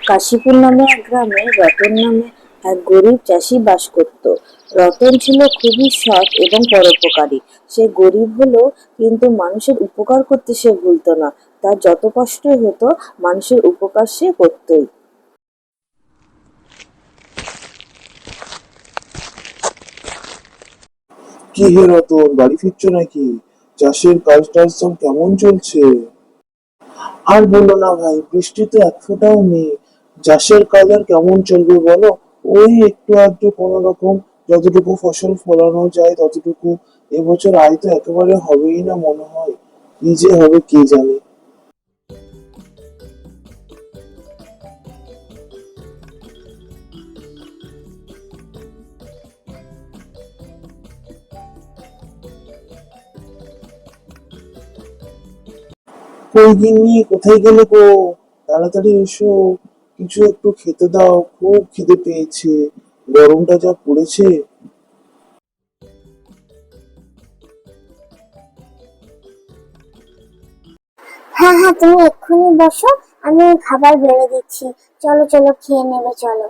কাশীপুর নামে এক গ্রামে রতন নামে এক গরিব চাষি বাস করত। রতন ছিল খুবই সৎ এবং পরোপকারী। সে গরিব হলো কিন্তু মানুষের উপকার করতে সে ভুলতো না। তার যত কষ্টই হতো, মানুষের উপকার সে করতই। কি হে রতন, বাড়ি ফিরছো নাকি? চাষের কাজ টাজ সব কেমন চলছে? আর বলো না ভাই, বৃষ্টি তো এক ফোঁটাও নেই। চাষের আর কেমন চলবে বলো? ওই একটু আধটু কোনো রকম যতটুকু ফসল ফলানো যায় ততটুকু এবছর আয় তো একেবারে হবেই না মনে হয়। যে হবে কে জানে। কোথায় গেলে গো? তাড়াতাড়ি এসো। কিছু একটু খেতে দাও খুব খিদে পেয়েছে গরমটা যা পড়েছে। হ্যাঁ হ্যাঁ তুমি এক্ষুনি বসো আমি খাবার বেড়ে দিচ্ছি। চলো চলো খেয়ে নেবে চলো।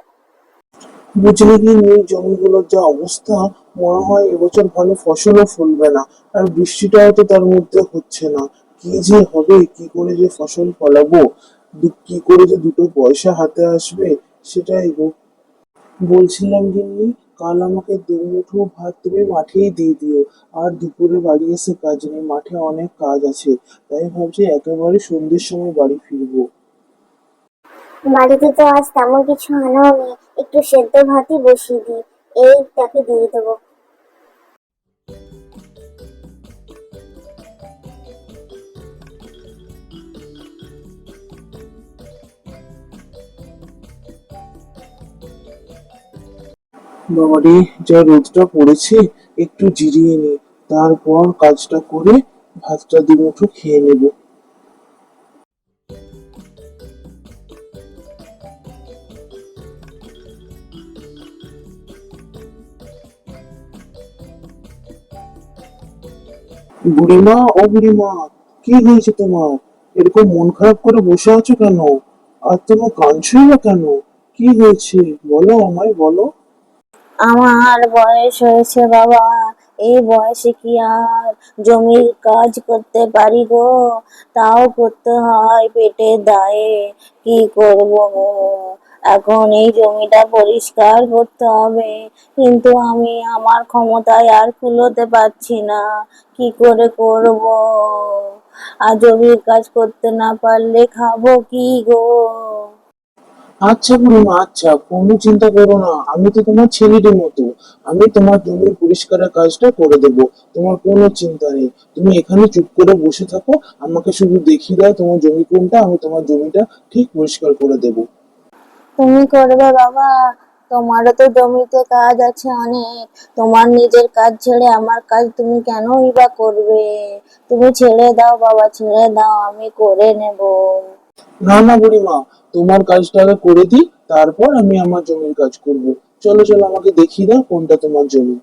বুঝলে কি এই জমিগুলোর যা অবস্থা মনে হয় এবছর ভালো ফসলও ফলবে না আর বৃষ্টিটাও তো তার মধ্যে হচ্ছে না। কি যে হবে কি করে যে ফসল ফলাবো? কি করে যে দুটো পয়সা হাতে আসবে, সেটাই গো। বলছিলাম গিন্নি, কাল আমাকে দু মুঠো ভাত তুমি মাঠেই দিয়ে দিও। আর দুপুরে বাড়ি এসে কাজ নেই, মাঠে অনেক কাজ আছে। তাই ভাবছি একেবারে সন্ধ্যের সময় বাড়ি ফিরবো। বাড়িতে তো আজ তেমন কিছু আনাও নেই, একটু সেদ্ধ ভাতই বসিয়ে দিই। এই তাকে দিয়ে দেবো। বাবারে, যা রোদটা পড়েছে, একটু জিরিয়ে নি। তারপর কাজটা করে ভাতটা দুমুঠো খেয়ে নেব। বুড়িমা, ও বুড়িমা, কি হয়েছে তোমার? এরকম মন খারাপ করে বসে আছো কেন? আর তোমার কাঁদছোই না কেন? কি হয়েছে? বলো আমায়, বলো। আমার বয়স হয়েছে বাবা এই বয়সে কি আর জমির কাজ করতে পারি গো? তাও করতে হয় পেটের দায়ে, কি করব গো? এখন এই জমিটা পরিষ্কার করতে হবে, কিন্তু আমি আমার ক্ষমতায় আর কুলোতে পারছি না, কি করে করব? আর জমির কাজ করতে না পারলে খাব কি গো? আচ্ছা বুড়িমা আচ্ছা কোনো চিন্তা করো না। আমি তো তোমার ছেলেটির মতো। আমি তোমার জমির পরিষ্কারের কাজটা করে দেব। তোমার কোনো চিন্তা নেই। তুমি এখানে চুপ করে বসে থাকো। আমাকে শুধু দেখিয়ে দাও তোমার জমি কোনটা। আমি তোমার জমিটা ঠিক পরিষ্কার করে দেব। তুমি করবে বাবা। তোমারও তো জমিতে কাজ আছে অনেক। তোমার নিজের কাজ ছেড়ে আমার কাজ তুমি কেনই বা করবে? তুমি ছেড়ে দাও বাবা, ছেড়ে দাও। আমি করে নেব। না না বুড়িমা, তোমার কাজটা আগে করে দিই, তারপর আমি আমার জমির কাজ করব। চলো চলো, আমাকে দেখিয়ে দাও কোনটা তোমার জমি।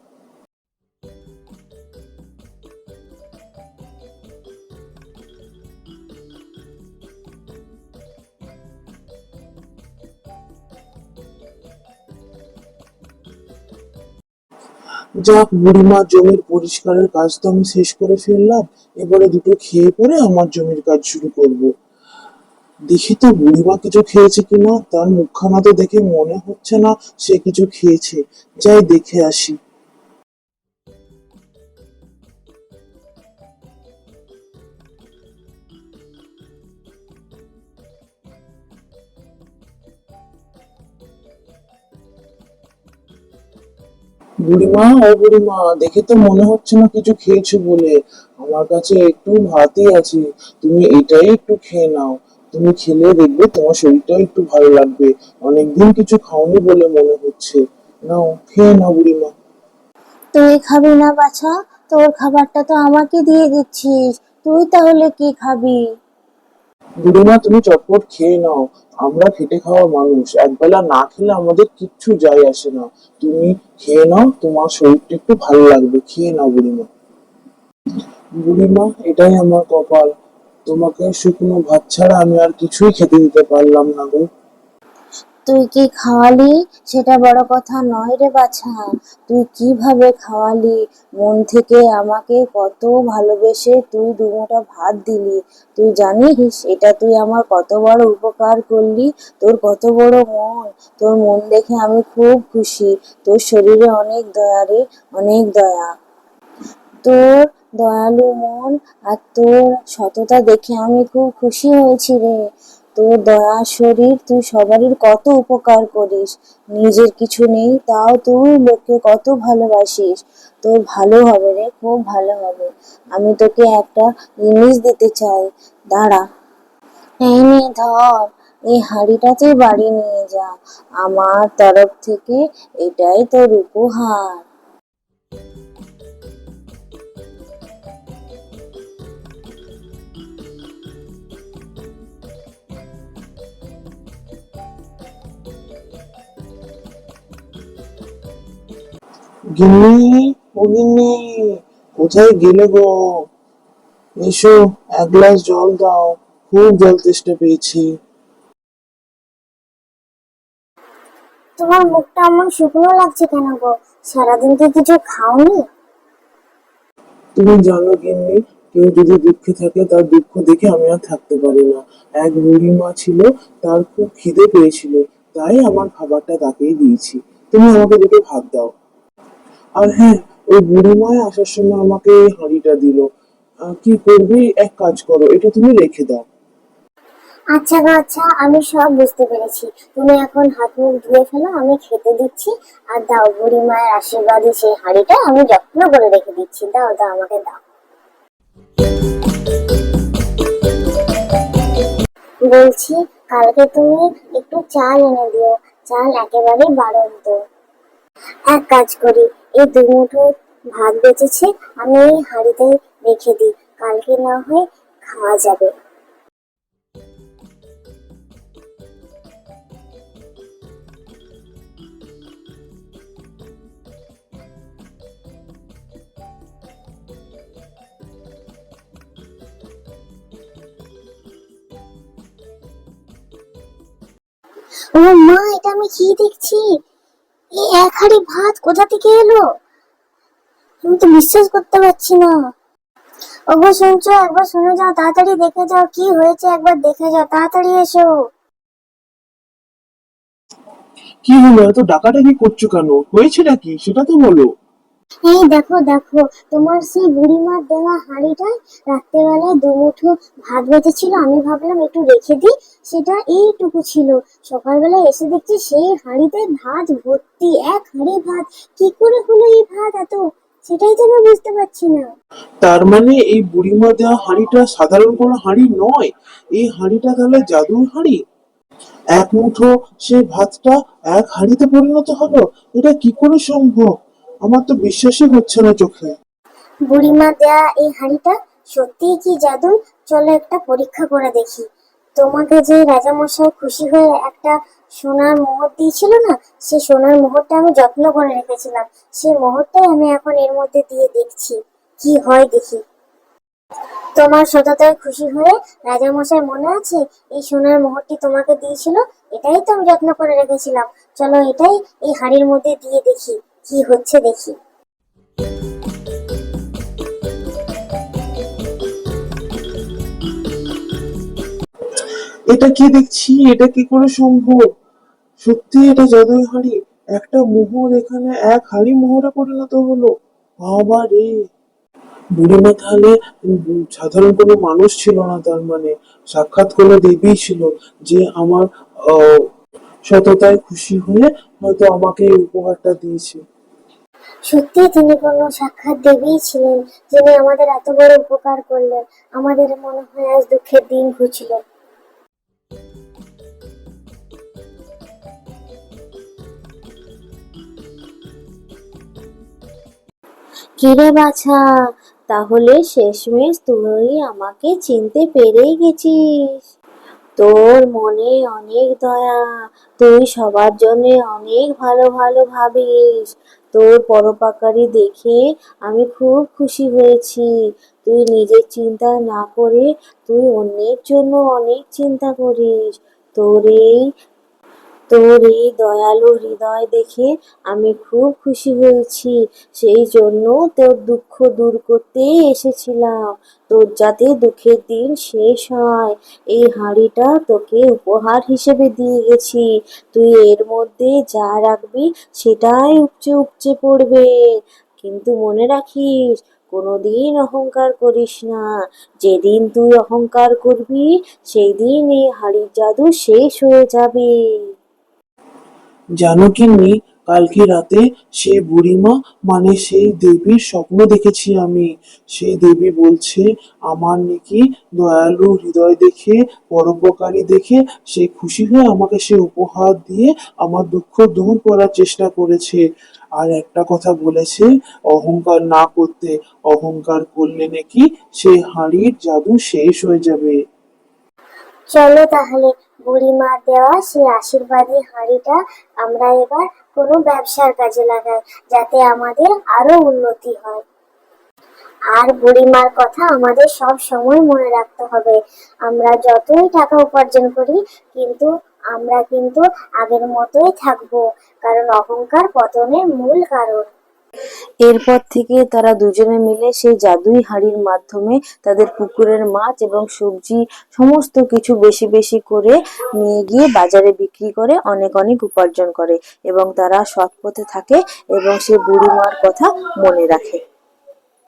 যাক বুড়িমা, জমির পরিষ্কারের কাজ তো আমি শেষ করে ফেললাম। এবারে দুটো খেয়ে পরে আমার জমির কাজ শুরু করব। দেখি তো বুড়িমা কিছু খেয়েছে কিনা, তার মুখখানা তো দেখে মনে হচ্ছে না সে কিছু খেয়েছে। যাই দেখে আসি। বুড়িমা ও বুড়িমা দেখে তো মনে হচ্ছে না কিছু খেয়েছো বলে। আমার কাছে একটু ভাতই আছে, তুমি এটাই একটু খেয়ে নাও। তুমি খেলে দেখবে তোমার শরীরটাও একটু ভালো লাগবে। অনেকদিন কিছু খাওনি বলে মনে হচ্ছে। নাও খেয়ে নাও বুড়িমা। তুই খাবি না বাছা? তোর খাবারটা তো আমাকে দিয়ে দিচ্ছিস। তুই তাহলে কি খাবি? বুড়িমা তুমি চটপট খেয়ে নাও। আমরা খেটে খাওয়া মানুষ। একবেলা না খেলে আমাদের কিচ্ছু যায় আসে না। তুমি খেয়ে নাও তোমার শরীরটা একটু ভালো লাগবে। খেয়ে নাও বুড়িমা। বুড়িমা এটাই আমার কপাল। তোমাকে শুকনো ভাত ছাড়া আমি আর কিছুই খেতে দিতে পারলাম না গো। তুই কি খাওয়ালি? সেটা বড় কথা নয় রে বাছা। তুই কীভাবে খাওয়ালি? মন থেকে আমাকে কত ভালোবেসে তুই দুমুঠো ভাত দিলি। তুই জানিস, এটা তুই আমার কত বড় উপকার করলি। তোর কত বড় মন। তোর মন দেখে আমি খুব খুশি। তোর শরীরে অনেক দয়া রে, অনেক দয়া। তোর দয়ালু মন আর তোর সততা দেখে আমি খুব খুশি হয়েছি রে। তোর দয়া শরীর তুই সবারই কত উপকার করিস। নিজের কিছু নেই, তাও তুই লোককে কত ভালোবাসিস। তোর ভালো হবে রে, খুব ভালো হবে। আমি তোকে একটা জিনিস দিতে চাই। দাঁড়া। এই ধর। এই হাঁড়িটা তুই বাড়ি নিয়ে যা। আমার তরফ থেকে এটাই তোর উপহার। গিন্নি ও গিন্নি কোথায় গেলে গো? এসো এক গ্লাস জল দাও খুব জল তেষ্টা পেয়েছি। তোমার মুখটা এমন শুকনো লাগছে কেন গো? সারাদিন কি কিছু খাওনি? তুমি জানো গিন্নি কেউ যদি দুঃখে থাকে তার দুঃখ দেখে আমি আর থাকতে পারি না। এক বুড়ি মা ছিল তার খুব খিদে পেয়েছিল তাই আমার খাবারটা তাকেই দিয়েছি। তুমি আমাকে দুটো ভাত দাও। আর হ্যাঁ ওই বুড়ি আসার সময় আমাকে হাঁড়িটা দিল। কি করবি? এক কাজ করো, এটা তুমি রেখে দাও। আচ্ছা আচ্ছা আমি সব বুঝতে পেরেছি। তুমি এখন হাত মুখ ধুয়ে ফেলো, আমি খেতে দিচ্ছি। আর দাও বুড়ি মায়ের আশীর্বাদে সেই হাঁড়িটা আমি যত্ন করে রেখে দিচ্ছি। দাও দাও, আমাকে দাও। বলছি, কালকে তুমি একটু চাল এনে দিও। চাল একেবারে বাড়ন্ত। এক কাজ করি এই দু মুঠো ভাত বেঁচেছে, আমি এই হাঁড়িতে রেখে দিই। কালকে না হয় খাওয়া যাবে। ও মা, এটা আমি কি দেখছি? এই এক হাড়ি ভাত কোথা থেকে এলো? আমি তো বিশ্বাস করতে পারছি না। ওগো, শুনছো? একবার শুনে যাও, তাড়াতাড়ি দেখে যাও, কি হয়েছে একবার দেখে যাও, তাড়াতাড়ি এসো। কি হলো? এত ডাকাডাকি করছ কেন? হয়েছে নাকি? সেটা তো বলো। এই দেখো দেখো। তোমার সেই বুড়িমার দেওয়া হাঁড়িটা রাত্রেবেলায় দুমুঠো ভাত বেঁচেছিল আমি ভাবলাম একটু রেখে দিই। সেটা এইটুকু ছিল। সকালবেলা এসে দেখছি সেই হাঁড়িতে ভাত ভর্তি, এক হাঁড়ি ভাত। কি করে হলো এই ভাত এত? সেটাই তো আমি বুঝতে পারছি না। তার মানে এই বুড়িমা দেওয়া হাঁড়িটা সাধারণ কোনো হাঁড়ি নয়। এই হাঁড়িটা তাহলে জাদুর হাঁড়ি? এক মুঠো সে ভাতটা এক হাঁড়িতে পরিণত হলো? এটা কি করে সম্ভব? আমার তো বিশ্বাসই হচ্ছে না চোখে। বুড়িমা, দেয়া এই হাঁড়িটা সত্যিই কি জাদু চলো একটা পরীক্ষা করে দেখি। তোমাকে যে রাজামশাই খুশি হয়ে একটা সোনার মোহর দিয়েছিল না সেই সোনার মোহরটা আমি যত্ন করে রেখেছিলাম। সেই মোহরটাই আমি এখন এর মধ্যে দিয়ে দেখছি। কি হয় দেখি। তোমার সততায় খুশি হয়ে রাজামশাই মনে আছে, এই সোনার মোহরটি তোমাকে দিয়েছিল? এটাই তো আমি যত্ন করে রেখেছিলাম। চলো এটাই এই হাড়ির মধ্যে দিয়ে দেখি। কি হচ্ছে দেখি। এটা কি দেখছি? এটা কি করে সম্ভব? সত্যি এটা জাদুই হাঁড়ি? একটা মোহর এখানে, এক হাঁড়ি মোহরে পরিণত হলো। বাবা রে! বুড়িমা তাহলে সাধারণ কোনো মানুষ ছিল না তার মানে। সাক্ষাৎ কোনো দেবী ছিল যে আমার সততায় খুশি হয়ে হয়তো আমাকে এই উপহারটা দিয়েছে। সত্যি তিনি কোনো সাক্ষাৎ দেবী ছিলেন যিনি আমাদের এত বড় উপকার করলেন। আমাদের মনে হয় আজ দুঃখের দিন ঘুচল কিরে বাছা, তাহলে শেষমেশ তুই আমাকে চিনতে পেরেই গেছিস। তোর মনে অনেক দয়া, তুই সবার জন্য অনেক ভালো ভালো ভাবিস। তোর পরোপকারী দেখে আমি খুব খুশি হয়েছি। তুই নিজের চিন্তা না করে তুই অন্যের জন্য অনেক চিন্তা করিস। তোর এই তোর এই দয়ালু হৃদয় দেখে আমি খুব খুশি হয়েছি। সেই জন্য তোর দুঃখ দূর করতে এসেছিলাম। তোর যাতে দুঃখের দিন শেষ হয়, এই হাঁড়িটা তোকে উপহার হিসেবে দিয়ে গেছি। তুই এর মধ্যে যা রাখবি সেটাই উপচে উপচে পড়বে। কিন্তু মনে রাখিস, কোনোদিন অহংকার করিস না। যেদিন তুই অহংকার করবি সেই দিন এই হাড়ির জাদু শেষ হয়ে যাবে। জানো কি নি কালকে রাতে সে বুড়িমা মানে সেই দেবীর স্বপ্ন দেখেছি আমি। সেই দেবী বলছে, আমার নাকি দয়ালু হৃদয় দেখে, পরোপকারী দেখে, সে খুশি হয়ে আমাকে সে উপহার দিয়ে আমার দুঃখ দূর করার চেষ্টা করেছে। আর একটা কথা বলেছে, অহংকার না করতে, অহংকার করলে নাকি সেই হাঁড়ির জাদু শেষ হয়ে যাবে। চলো তাহলে বুড়িমা দেওয়া সেই আশীর্বাদী হাঁড়িটা আমরা এবার কোনো ব্যবসার কাজে লাগাই, যাতে আমাদের আরও উন্নতি হয়। আর বুড়িমার কথা আমাদের সব সময় মনে রাখতে হবে। আমরা যতই টাকা উপার্জন করি, কিন্তু আমরা কিন্তু আগের মতোই থাকব, কারণ অহংকার পতনের মূল কারণ। এরপর থেকে তারা দুজনে মিলে সেই জাদুই হাড়ির মাধ্যমে তাদের পুকুরের মাছ এবং সবজি সমস্ত কিছু বেশি বেশি করে নিয়ে গিয়ে বাজারে বিক্রি করে অনেক অনেক উপার্জন করে এবং তারা সৎ পথে থাকে এবং সে বুড়ি মার কথা মনে রাখে।